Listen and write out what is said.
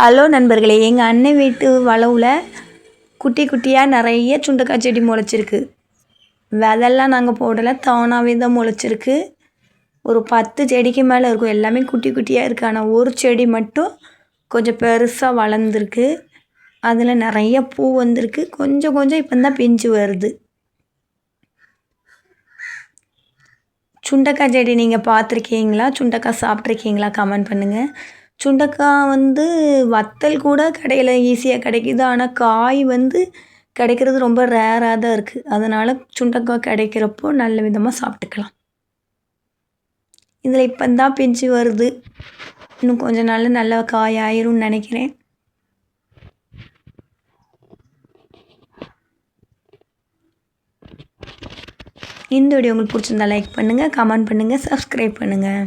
Hello நண்பர்களே எங்கள் அண்ணன் வீட்டு வளவில் குட்டி குட்டியாக நிறைய சுண்டக்காய் செடி முளைச்சிருக்கு. விதெல்லாம் நாங்கள் போடலை தானாகவே தான் முளைச்சிருக்கு. ஒரு பத்து செடிக்கு மேலே இருக்கும் எல்லாமே குட்டி குட்டியாக இருக்குது ஆனால் ஒரு செடி மட்டும் கொஞ்சம் பெருசாக வளர்ந்துருக்கு. அதில் நிறைய பூ வந்திருக்கு. கொஞ்சம் கொஞ்சம் இப்போ தான் பிஞ்சு வருது. சுண்டக்காய் செடி நீங்கள் பார்த்துருக்கீங்களா? சுண்டக்காய் சாப்பிட்ருக்கீங்களா கமெண்ட் பண்ணுங்கள் சுண்டக்காய் வந்து வத்தல் கூட கடையில் ஈஸியாக கிடைக்கிது. ஆனால் காய் வந்து கிடைக்கிறது ரொம்ப ரேராக தான் இருக்குது அதனால் சுண்டக்காய் கிடைக்கிறப்போ நல்ல விதமாக சாப்பிட்டுக்கலாம். இதில் இப்போ தான் பிஞ்சு வருது. இன்னும் கொஞ்ச நாளில் நல்லா காய் ஆயிரும்னு நினைக்கிறேன். இந்த வீடியோ உங்களுக்கு பிடிச்சிருந்தா லைக் பண்ணுங்கள் கமெண்ட் பண்ணுங்கள் சப்ஸ்கிரைப் பண்ணுங்கள்